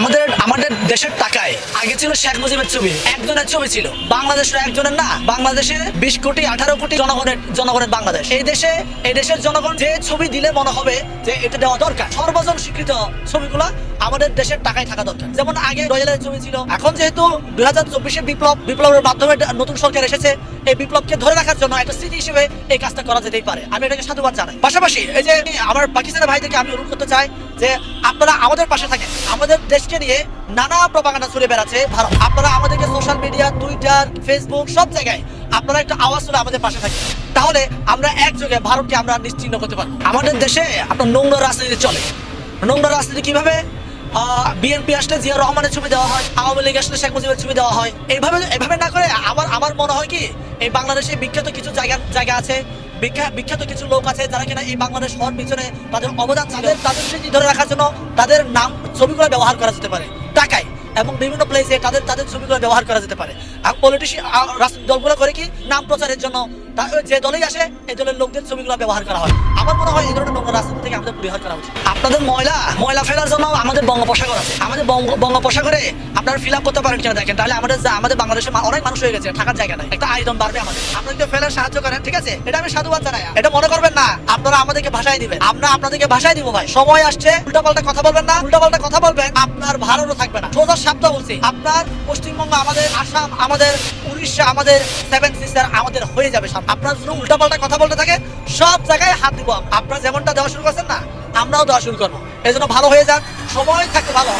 আমাদের আমাদের দেশের টাকায়। আগে ছিল শেখ মুজিবের ছবি, একজনের ছবি ছিল। বাংলাদেশের একজনের না, বাংলাদেশে বিশ কোটি, আঠারো কোটি জনগণের জনগণের বাংলাদেশ। এই দেশে, এই দেশের জনগণ যে ছবি দিলে মনে হবে যে এটা দেওয়া দরকার। সর্বজন স্বীকৃত ছবিগুলো আমাদের দেশের টাকায় থাকা দরকার। যেমন আগে রয়েলের ছবি ছিল, এখন যেহেতু দুই হাজার চব্বিশে বিপ্লব, বিপ্লবের মাধ্যমে নতুন সরকার এসেছে, এই বিপ্লবকে ধরে রাখার জন্য একটা স্মৃতি হিসেবে এই কাজটা করা যেতেই পারে। আমি এটাকে সাধুবাদ জানাই। পাশাপাশি এই যে আমার পাকিস্তানের ভাইদেরকে আমি অনুরোধ করতে চাই যে আপনারা আমাদের পাশে থাকেন। আমাদের দেশকে নিয়ে নানা প্রপাগান্ডা ছড়ে বেড়াচ্ছে ভারত। আপনারা আমাদেরকে সোশ্যাল মিডিয়া টুইটার ফেসবুক সব জায়গায় আপনারা একটা আওয়াজ তুলে আমাদের পাশে থাকেন। তাহলে আমরা একযোগে ভারতকে আমরা নিশ্চিহ্ন করতে পারব। আমাদের দেশে আপনার নোংরা রাজনীতি চলে। নোংরা রাজনীতি কীভাবে? বিএনপি আসলে জিয়া রহমানের ছবি দেওয়া হয়, আওয়ামী লীগ আসলে শেখ মুজিবের ছবি দেওয়া হয়। এইভাবে এভাবে না করে আমার আমার মনে হয় কি, এই বাংলাদেশে বিখ্যাত কিছু জায়গা জায়গা আছে। বিখ্যাত কিছু লোক আছে যারা কিনা এই বাংলাদেশ হওয়ার পিছনে তাদের অবদান তাদের তাদের স্মৃতি ধরে রাখার জন্য তাদের নাম ছবিগুলো ব্যবহার করা যেতে পারে। টাকায় এবং বিভিন্ন প্লেসে তাদের তাদের ছবিগুলো ব্যবহার করা যেতে পারে। আর পলিটিশিয়ান দলগুলো করে কি নাম প্রচারের জন্য যে দলেই আসে, এই দলের লোকদের ছবিগুলো ব্যবহার করা হয়। আমার মনে হয় এই ধরনের নোংরা রাজনীতি থেকে আমাদের পরিহার করা উচিত। আপনাদের ময়লা ময়লা ফেলার জন্য আমাদের বঙ্গোপসাগর আছে। আমাদের বঙ্গ- বঙ্গোপসাগরে আপনারা ফিল আপ করতে পারেন কিনা দেখেন। তাহলে আমাদের আমাদের বাংলাদেশে অনেক মানুষ হয়ে গেছে, থাকার জায়গা নাই। একটা আয়োজন বাড়বে আমাদের। আপনারা যদি ফেলার সাহায্য করেন, ঠিক আছে? এটা আমি সাধুবাদ জানাই। এটা মনে করবেন না, আপনারা আমাদেরকে ভাষায় দিবেন। আমরা আপনাদেরকে ভাষায় দিব, ভাই। সময় আসছে, উল্টাপাল্টা কথা বলবেন না, উল্টাপাল্টা শব্দ বলছি আপনার পশ্চিমবঙ্গ, আমাদের আসাম, আমাদের উড়িষ্যা, আমাদের সেভেন সিস্টার আমাদের হয়ে যাবে সব আপনার জন্য উল্টাপাল্টা কথা বলতে থাকে, সব জায়গায় হাত দিব। আপনারা যেমনটা দেওয়া শুরু করছেন না, আমরাও দেওয়া শুরু করব এই জন্য ভালো হয়ে যান, সময় থাকতে ভালো।